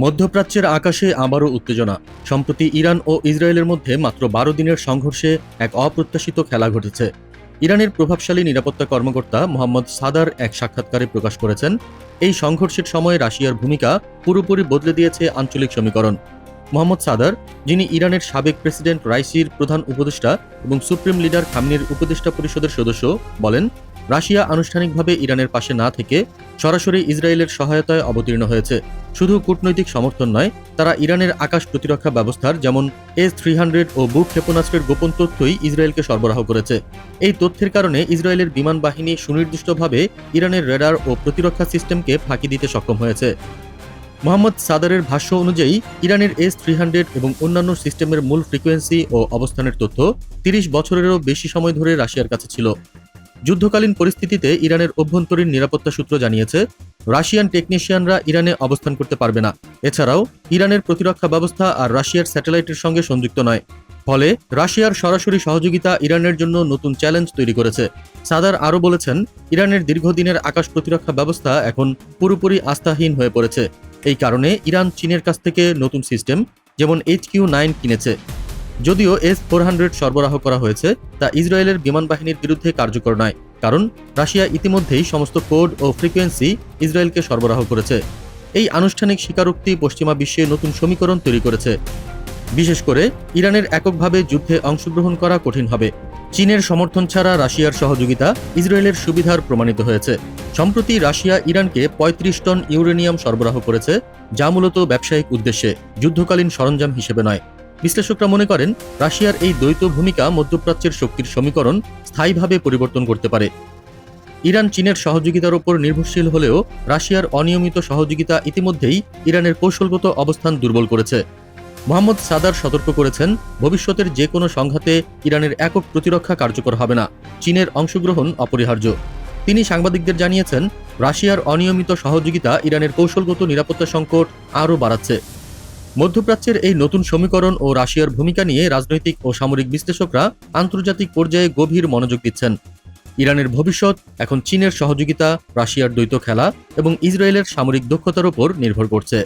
মধ্যপ্রাচ্যের আকাশে আবারও উত্তেজনা। সম্প্রতি ইরান ও ইসরায়েলের মধ্যে মাত্র বারো দিনের সংঘর্ষে এক অপ্রত্যাশিত খেলা ঘটেছে। ইরানের প্রভাবশালী নিরাপত্তা কর্মকর্তা মোহাম্মদ সাদার এক সাক্ষাৎকারে প্রকাশ করেছেন, এই সংঘর্ষের সময় রাশিয়ার ভূমিকা পুরোপুরি বদলে দিয়েছে আঞ্চলিক সমীকরণ। মোহাম্মদ সাদার, যিনি ইরানের সাবেক প্রেসিডেন্ট রাইসির প্রধান উপদেষ্টা এবং সুপ্রিম লিডার খামনির উপদেষ্টা পরিষদের সদস্য, বলেন রাশিয়া আনুষ্ঠানিকভাবে ইরানের পাশে না থেকে সরাসরি ইসরায়েলের সহায়তায় অবতীর্ণ হয়েছে। শুধু কূটনৈতিক সমর্থন নয়, তারা ইরানের আকাশ প্রতিরক্ষা ব্যবস্থার যেমন এস থ্রি হান্ড্রেড ও বুক ক্ষেপণাস্ত্রের গোপন তথ্যই ইসরায়েলকে সরবরাহ করেছে। এই তথ্যের কারণে ইসরায়েলের বিমান বাহিনী সুনির্দিষ্টভাবে ইরানের রেডার ও প্রতিরক্ষা সিস্টেমকে ফাঁকি দিতে সক্ষম হয়েছে। মোহাম্মদ সাদারের ভাষ্য অনুযায়ী, ইরানের এস থ্রি হান্ড্রেড এবং অন্যান্য সিস্টেমের মূল ফ্রিকোয়েন্সি ও অবস্থানের তথ্য তিরিশ বছরেরও বেশি সময় ধরে রাশিয়ার কাছে ছিল। যুদ্ধকালীন পরিস্থিতিতে ইরানের অভ্যন্তরীণ নিরাপত্তা সূত্র জানিয়েছে, রাশিয়ান টেকনিশিয়ানরা ইরানে অবস্থান করতে পারবে না। এছাড়াও, ইরানের প্রতিরক্ষা ব্যবস্থা আর রাশিয়ার স্যাটেলাইটের সঙ্গে সংযুক্ত নয়। ফলে রাশিয়ার সরাসরি সহযোগিতা ইরানের জন্য নতুন চ্যালেঞ্জ তৈরি করেছে। সাদার আরও বলেছেন, ইরানের দীর্ঘদিনের আকাশ প্রতিরক্ষা ব্যবস্থা এখন পুরোপুরি আস্থাহীন হয়ে পড়েছে। এই কারণে ইরান চীনের কাছ থেকে নতুন সিস্টেম, যেমন এইচ কিউ নাইন কিনেছে। যদিও এস ফোর হান্ড্রেড সরবরাহ করা হয়েছে, তা ইসরায়েলের বিমান বাহিনীর বিরুদ্ধে কার্যকর নয়, কারণ রাশিয়া ইতিমধ্যেই সমস্ত কোড ও ফ্রিকোয়েন্সি ইসরায়েলকে সরবরাহ করেছে। এই আনুষ্ঠানিক স্বীকারোক্তি পশ্চিমা বিশ্বে নতুন সমীকরণ তৈরি করেছে। বিশেষ করে, ইরানের এককভাবে যুদ্ধে অংশগ্রহণ করা কঠিন হবে। চীনের সমর্থন ছাড়া রাশিয়ার সহযোগিতা ইসরায়েলের সুবিধার প্রমাণিত হয়েছে। সম্প্রতি রাশিয়া ইরানকে ৩৫ টন ইউরেনিয়াম সরবরাহ করেছে, যা মূলত ব্যবসায়িক উদ্দেশ্যে, যুদ্ধকালীন সরঞ্জাম হিসেবে নয়। বিশ্লেষকরা মনে করেন, রাশিয়ার এই দ্বৈত ভূমিকা মধ্যপ্রাচ্যের শক্তির সমীকরণ স্থায়ীভাবে পরিবর্তন করতে পারে। ইরান চীনের সহযোগিতার উপর নির্ভরশীল হলেও রাশিয়ার অনিয়মিত সহযোগিতা ইতিমধ্যেই ইরানের কৌশলগত অবস্থান দুর্বল করেছে। মোহাম্মদ সাদার সতর্ক করেছেন, ভবিষ্যতের যে কোনো সংঘাতে ইরানের একক প্রতিরক্ষা কার্যকর হবে না, চীনের অংশগ্রহণ অপরিহার্য। তিনি সাংবাদিকদের জানিয়েছেন, রাশিয়ার অনিয়মিত সহযোগিতা ইরানের কৌশলগত নিরাপত্তা সংকট আরও বাড়াচ্ছে। মধ্যপ্রাচ্যের এই নতুন সমীকরণ ও রাশিয়ার ভূমিকা নিয়ে রাজনৈতিক ও সামরিক বিশ্লেষকরা আন্তর্জাতিক পর্যায়ে গভীর মনোযোগ দিচ্ছেন। ইরানের ভবিষ্যৎ, এখন চীনের সহযোগিতা, রাশিয়ার দ্বৈত খেলা এবং ইসরায়েলের সামরিক দক্ষতার উপর নির্ভর করছে।